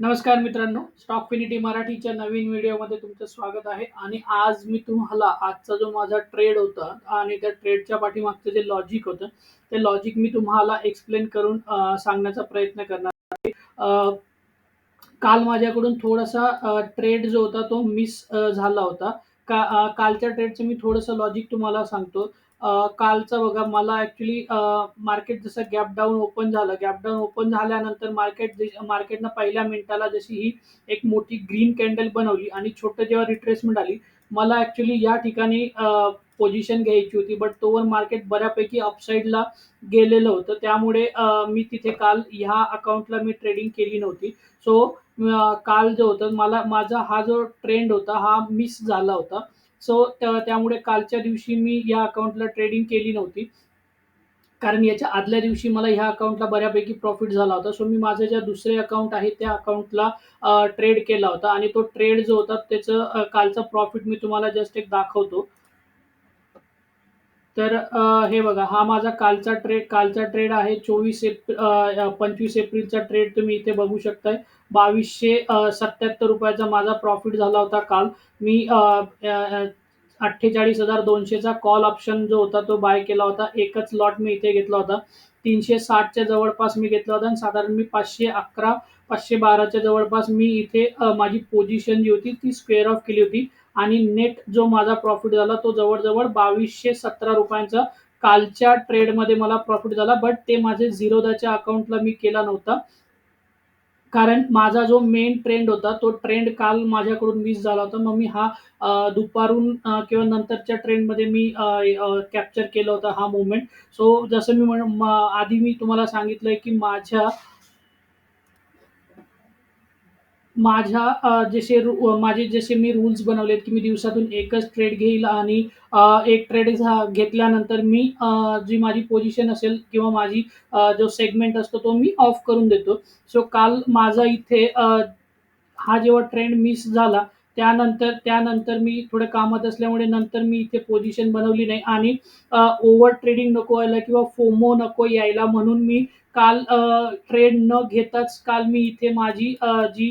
नमस्कार मित्रांनो स्टॉक फिनिटी मराठीच्या नवीन व्हिडिओमध्ये तुमचं स्वागत आहे. आणि आज मी तुम्हाला आजचा जो माझा ट्रेड होता आणि त्या ट्रेडच्या पाठीमागचं जे लॉजिक होतं ते लॉजिक मी तुम्हाला एक्सप्लेन करून सांगण्याचा प्रयत्न करणार आहे. काल माझ्याकडून थोडासा ट्रेड जो होता तो मिस झाला होता. का कालच्या ट्रेडचं मी थोडंसं लॉजिक तुम्हाला सांगतो. कालचा बघा मला ॲक्च्युली मार्केट जसं गॅप डाऊन ओपन झालं गॅप डाऊन ओपन झाल्यानंतर मार्केट मार्केटनं पहिल्या मिनिटाला जशी ही एक मोठी ग्रीन कॅन्डल बनवली आणि छोटं जेव्हा रिट्रेसमेंट आली मला ॲक्च्युली या ठिकाणी पोझिशन घ्यायची होती. बट तोवर मार्केट बऱ्यापैकी अपसाईडला गेलेलं होतं. त्यामुळे मी तिथे काल ह्या अकाउंटला मी ट्रेडिंग केली नव्हती. सो काल जो होतं मला माझा हा जो ट्रेंड होता हा मिस झाला होता. सो त्यामुळे कालच्या दिवशी मी या अकाउंटला ट्रेडिंग केली नव्हती. कारण याच्या आदल्या दिवशी मला ह्या अकाउंटला बऱ्यापैकी प्रॉफिट झाला होता. सो मी माझं ज्या दुसरे अकाउंट आहे त्या अकाउंटला ट्रेड केला होता. आणि तो ट्रेड जो होता त्याचं कालचा प्रॉफिट मी तुम्हाला जस्ट एक दाखवतो. तर अ, हे बघा हा माझा कालचा ट्रेड कालचा ट्रेड आहे. चोवीस एप्रिल पंचवीस एप्रिलचा ट्रेड तुम्ही इथे बघू शकताय. बावीसशे सत्याहत्तर रुपयाचा माझा प्रॉफिट झाला होता काल. मी अठ्ठेचाळीस हजार दोनशेचा कॉल ऑप्शन जो होता तो बाय केला होता. एकच लॉट मी इथे घेतला होता. तीनशे साठच्या जवळपास मी घेतला होता आणि साधारण मी पाचशे अकरा पाचशे बाराच्या जवळपास मी इथे अ, माझी पोझिशन जी होती ती स्क्वेअर ऑफ केली होती. आणि नेट जो माझा प्रॉफिट झाला तो जवळजवळ बावीसशे सतरा रुपयांचा कालच्या ट्रेडमध्ये मला प्रॉफिट झाला. बट ते माझे झिरोदाच्या अकाउंटला मी केला नव्हता. कारण माझा जो मेन ट्रेंड होता, तो ट्रेंड काल माझ्याकडून मिस झाला होता. मग मी हा दुपारून किंवा नंतरच्या ट्रेंडमध्ये मी कॅप्चर केला होता हा मुवमेंट सो जसं मी म्हण आधी मी तुम्हाला सांगितलंय, की माझ्या माझ्या जसे रू माझे जसे मी रूल्स बनवलेत, की मी दिवसातून एकच ट्रेड घेईल आणि एक ट्रेड झा घेतल्यानंतर मी जी माझी पोझिशन असेल किंवा माझी जो सेगमेंट असतो तो मी ऑफ करून देतो. सो काल माझा इथे हा जेव्हा ट्रेंड मिस झाला, त्यानंतर त्यानंतर मी थोडं कामात असल्यामुळे नंतर मी इथे पोझिशन बनवली नाही आणि ओव्हर ट्रेडिंग नको व्हायला किंवा फोमो नको यायला म्हणून मी काल ट्रेड न घेताच काल मी इथे माझी जी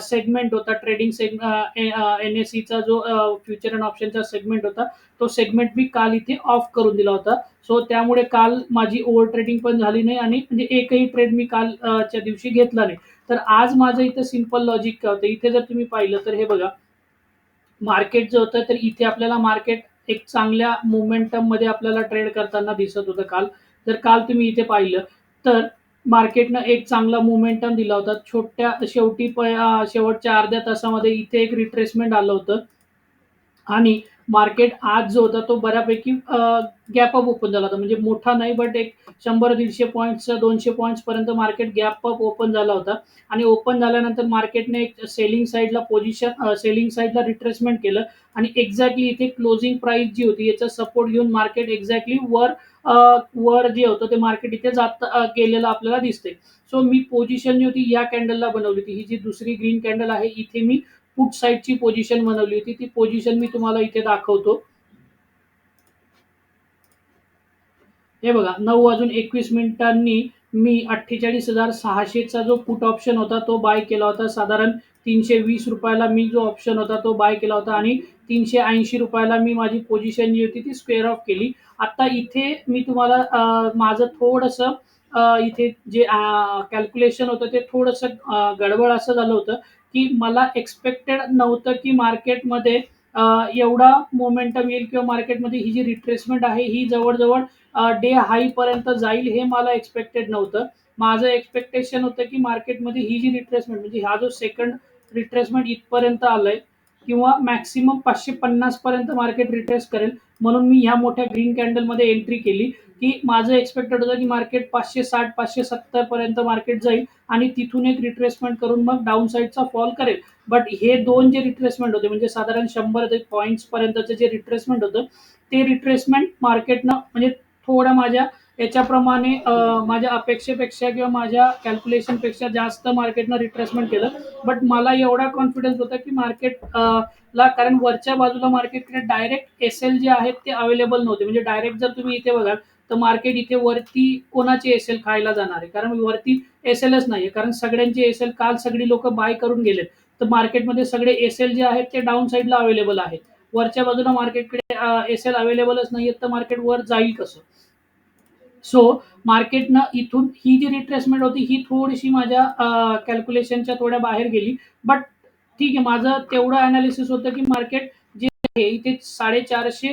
सेगमेंट होता ट्रेडिंग सेग एन एस सीचा जो फ्युचर अँड ऑप्शनचा सेगमेंट होता, तो सेगमेंट मी काल इथे ऑफ करून दिला होता. सो त्यामुळे काल माझी ओव्हर ट्रेडिंग पण झाली नाही आणि म्हणजे एकही ट्रेड मी काल च्या दिवशी घेतला नाही. तर आज माझं इथं सिंपल लॉजिक काय होतं, इथे जर तुम्ही पाहिलं तर हे बघा, मार्केट जे होतं तर इथे आपल्याला मार्केट एक चांगल्या मोमेंटममध्ये आपल्याला ट्रेड करताना दिसत होतं काल. जर काल तुम्ही इथे पाहिलं तर मार्केटनं एक चांगला मोमेंटम दिला होता. छोट्या शेवटी प शेवटच्या अर्ध्या तासामध्ये इथे एक रिट्रेसमेंट आलं होतं. आणि मार्केट आज जो होता तो बऱ्यापैकी गॅप अप ओपन झाला होता. म्हणजे मोठा नाही बट एक 100-150 दोनशे 200 पॉइंट्सपर्यंत मार्केट गॅप अप ओपन झाला होता आणि ओपन झाल्यानंतर मार्केटने एक सेलिंग साईडला पोझिशन सेलिंग साईडला रिट्रेसमेंट केलं आणि एक्झॅक्टली इथे क्लोजिंग प्राइस जी होती याचा सपोर्ट घेऊन मार्केट एक्झॅक्टली वर वर जे होतं ते मार्केट इथे जात गेलेलं आपल्याला दिसते सो मी पोझिशन जी होती या कॅन्डलला बनवली होती. ही जी दुसरी ग्रीन कॅन्डल आहे इथे मी पुट साइडची पोझिशन बनवली होती. ती पोझिशन मी तुम्हाला इथे दाखवतो. हे बघा नऊ वाजून 21 मिनिटांनी मी अठ्ठेचाळीस हजार सहाशेचा जो पुट ऑप्शन होता तो बाय केला होता. साधारण तीनशे वीस रुपयाला मी जो ऑप्शन होता तो बाय केला होता आणि तीनशे ऐंशी रुपयाला मी माझी पोझिशन जी होती ती स्क्वेअर ऑफ केली. आता इथे मी तुम्हाला माझं थोडंसं इथे जे कॅल्क्युलेशन होतं ते थोडंसं गडबड असं झालं होतं, की मला एक्स्पेक्टेड नव्हतं, की मार्केटमध्ये एवढा मोमेंटम येईल किंवा मार्केटमध्ये ही जी रिट्रेसमेंट आहे ही जवळ-जवळ डे हाईपर्यंत जाईल हे मला एक्सपेक्टेड नव्हतं. माझं एक्सपेक्टेशन होतं, की मार्केटमध्ये ही जी रिट्रेसमेंट म्हणजे हा जो सेकंड रिट्रेसमेंट इथपर्यंत आलंय किंवा मॅक्सिमम 550 पर्यंत मार्केट रिट्रेस करेल. म्हणून मी ह्या मोठ्या ग्रीन कॅन्डलमध्ये एंट्री केली, की माझं एक्सपेक्टेड होतं, की मार्केट 560-570 पर्यंत मार्केट जाईल आणि तिथून एक रिट्रेसमेंट करून मग डाउन साईडचा फॉल करेल. बट हे दोन जे रिट्रेसमेंट होते म्हणजे साधारण शंभर पॉईंट्स पर्यंतचं जे रिट्रेसमेंट होतं, ते रिट्रेसमेंट मार्केटनं म्हणजे थोडं माझ्या याच्याप्रमाणे माझ्या अपेक्षेपेक्षा किंवा माझ्या कॅल्क्युलेशनपेक्षा जास्त मार्केटनं रिट्रेसमेंट केलं. बट मला एवढा कॉन्फिडन्स होता, की मार्केट ला कारण वरच्या बाजूला मार्केटकडे डायरेक्ट एस-एल जे आहेत ते अवेलेबल नव्हते. म्हणजे डायरेक्ट जर तुम्ही इथे बघाल तर मार्केट इथे वरती कोणाचे एस एल खायला जाणार आहे? कारण वरती एस एलच नाहीये. कारण सगळ्यांचे एस एल काल सगळी लोक बाय करून गेलेत. तर मार्केटमध्ये सगळे एस एल जे आहेत ते डाऊन साईडला अवेलेबल आहेत. वरच्या बाजूला मार्केटकडे एस एल अवेलेबलच आहेत तर मार्केट वर जाईल कसं? सो मार्केटनं इथून ही जी रिट्रेसमेंट होती ही थोडीशी माझ्या कॅल्क्युलेशनच्या थोड्या बाहेर गेली. बट ठीक आहे माझं तेवढं अनालिसिस होतं की मार्केट जे आहे इथे साडेचारशे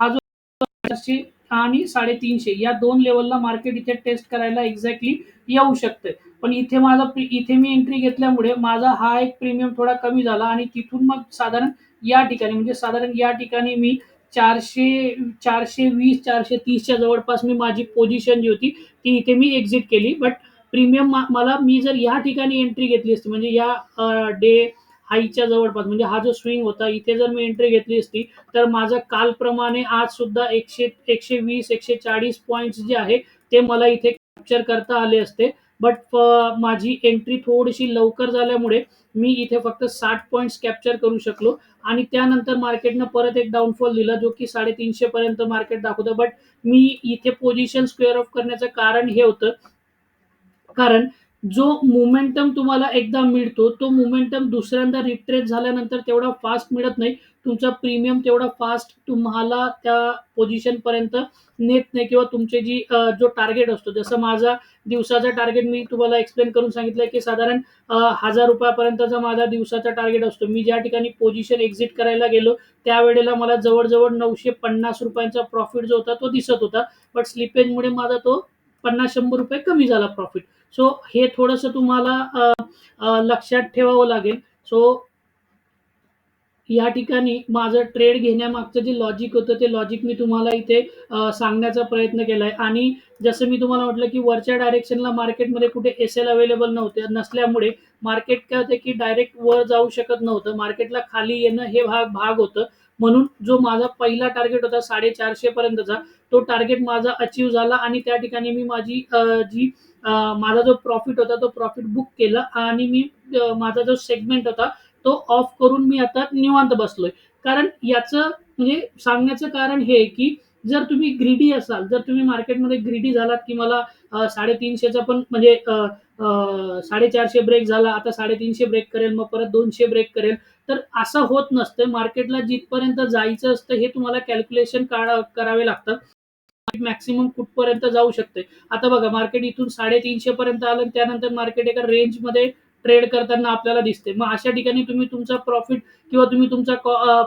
हा जो चारशे आणि साडेतीनशे. या दोन लेवलला मार्केट इथे टेस्ट करायला एक्झॅक्टली येऊ शकते पण इथे माझा इथे मी एंट्री घेतल्यामुळे माझा हा एक प्रीमियम थोडा कमी झाला आणि तिथून मग साधारण या ठिकाणी म्हणजे साधारण या ठिकाणी मी चारशे चारशे वीस चारशे तीसच्या जवळपास मी माझी पोझिशन जी होती ती इथे मी एक्झिट केली. बट प्रीमियम मला मी जर या ठिकाणी एंट्री घेतली असती म्हणजे या डे हाईच्या जवळपास म्हणजे हा जो स्विंग होता इथे जर मी एंट्री घेतली असती तर माझं कालप्रमाणे आज सुद्धा एकशे एकशे वीस एकशे चाळीस पॉईंट्स जे आहे ते मला इथे कॅप्चर करता आले असते. बट माझी एंट्री थोडीशी लवकर झाल्यामुळे मी इथे फक्त साठ पॉईंट्स कॅप्चर करू शकलो. आणि त्यानंतर मार्केटनं परत एक डाऊनफॉल दिला जो की साडेतीनशे पर्यंत मार्केट दाखवतं. बट मी इथे पोझिशन स्क्वेअर ऑफ करण्याचं कारण हे होतं. कारण जो मोमेंटम तुम्हाला एकदा मिळतो तो मोमेंटम दुसऱ्यांदा रिट्रेस झाल्यानंतर तेवढा फास्ट मिळत नाही. तुमचा प्रीमियम तेवढा फास्ट तुम्हाला त्या पोझिशनपर्यंत नेत नाही किंवा तुमचे जी जो टार्गेट असतो जसं माझा दिवसाचा टार्गेट मी तुम्हाला एक्सप्लेन करून सांगितलं की साधारण हजार रुपयापर्यंतचा माझा दिवसाचा टार्गेट असतो. मी ज्या ठिकाणी पोझिशन एक्झिट करायला गेलो त्यावेळेला मला जवळजवळ नऊशे पन्नास रुपयांचा प्रॉफिट जो होता तो दिसत होता. बट स्लिपेजमुळे माझा तो पन्नास शंभर रुपये कमी झाला प्रॉफिट सो हे थोडंसं तुम्हाला लक्षात ठेवावं लागेल. सो या ठिकाणी माझं ट्रेड घेण्यामागचं जे लॉजिक होतं ते लॉजिक मी तुम्हाला इथे सांगण्याचा प्रयत्न केला आहे आणि जसं मी तुम्हाला म्हटलं की वरच्या डायरेक्शनला मार्केटमध्ये कुठे एस एल अवेलेबल नव्हते नसल्यामुळे मार्केट काय होतं की डायरेक्ट वर जाऊ शकत नव्हतं. मार्केटला खाली येणं हे भाग भाग होतं. म्हणून जो माझा पहिला टार्गेट होता साडेचारशे पर्यंतचा तो टार्गेट माझा अचीव झाला आणि त्या ठिकाणी मी माझी जी माझा जो प्रॉफिट होता तो प्रॉफिट बुक केला आणि मी माझा जो सेगमेंट होता तो ऑफ करून मी आता निवांत बसलोय. कारण याचं म्हणजे सांगण्याचं कारण हे आहे की जर तुम्ही ग्रीडी असाल जर तुम्ही मार्केटमध्ये ग्रीडी झालात की मला साडेतीनशेचा पण म्हणजे साडेचारशे ब्रेक झाला आता साडेतीनशे ब्रेक करेल मग परत दोनशे ब्रेक करेल तर असं होत नसतं. मार्केटला जिथपर्यंत जायचं असतं हे तुम्हाला कॅल्क्युलेशन काढा करावे लागतं. मॅक्सिमम कुठपर्यंत जाऊ शकते आता बघा मार्केट इथून साडेतीनशे पर्यंत आलं त्यानंतर मार्केट एका रेंजमध्ये ट्रेड करताना आपल्याला दिसते. मग अशा ठिकाणी तुम्ही तुमचा प्रॉफिट किंवा तुम्ही तुमचा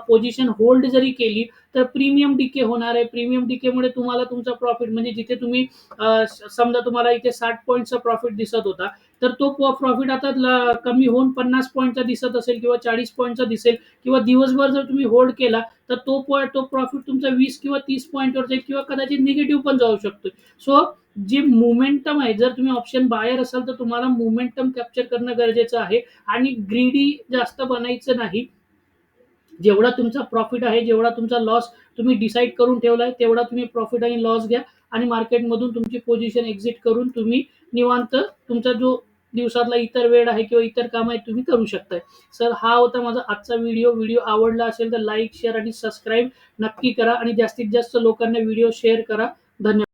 पोझिशन होल्ड जरी केली तर प्रीमियम डिके होणार आहे. प्रीमियम डिकेमुळे तुम्हाला तुमचा प्रॉफिट म्हणजे जिथे तुम्ही समजा तुम्हाला इथे साठ पॉईंटचा प्रॉफिट दिसत होता तर तो प्रॉफिट आता कमी होऊन पन्नास पॉईंटचा दिसत असेल किंवा चाळीस पॉईंटचा दिसेल किंवा दिवसभर जर तुम्ही होल्ड केला तर तो पॉईंट तो प्रॉफिट तुमचा वीस किंवा तीस पॉईंटवर जाईल किंवा कदाचित निगेटिव्ह पण जाऊ शकतो सो जे मोमेंटम आहे जर तुम्ही ऑप्शन बाहेर असाल तर तुम्हाला मोमेंटम कॅप्चर करणं गरजेचं आहे. आणि ग्रीडी जास्त बनायचं नाही. जेवढा तुमचा प्रॉफिट आहे जेवढा तुमचा लॉस तुम्ही डिसाईड करून ठेवलाय तेवढा तुम्ही प्रॉफिट आणि लॉस घ्या आणि मार्केटमधून तुमची पोझिशन एक्झिट करून तुम्ही निवांत तुमचा जो दिवसातला इतर वेळ आहे किंवा इतर काम आहे तुम्ही करू शकताय. सर हा होता माझा आजचा व्हिडिओ व्हिडिओ आवडला असेल तर लाईक शेअर आणि सबस्क्राईब नक्की करा आणि जास्तीत जास्त लोकांना व्हिडिओ शेअर करा. धन्यवाद.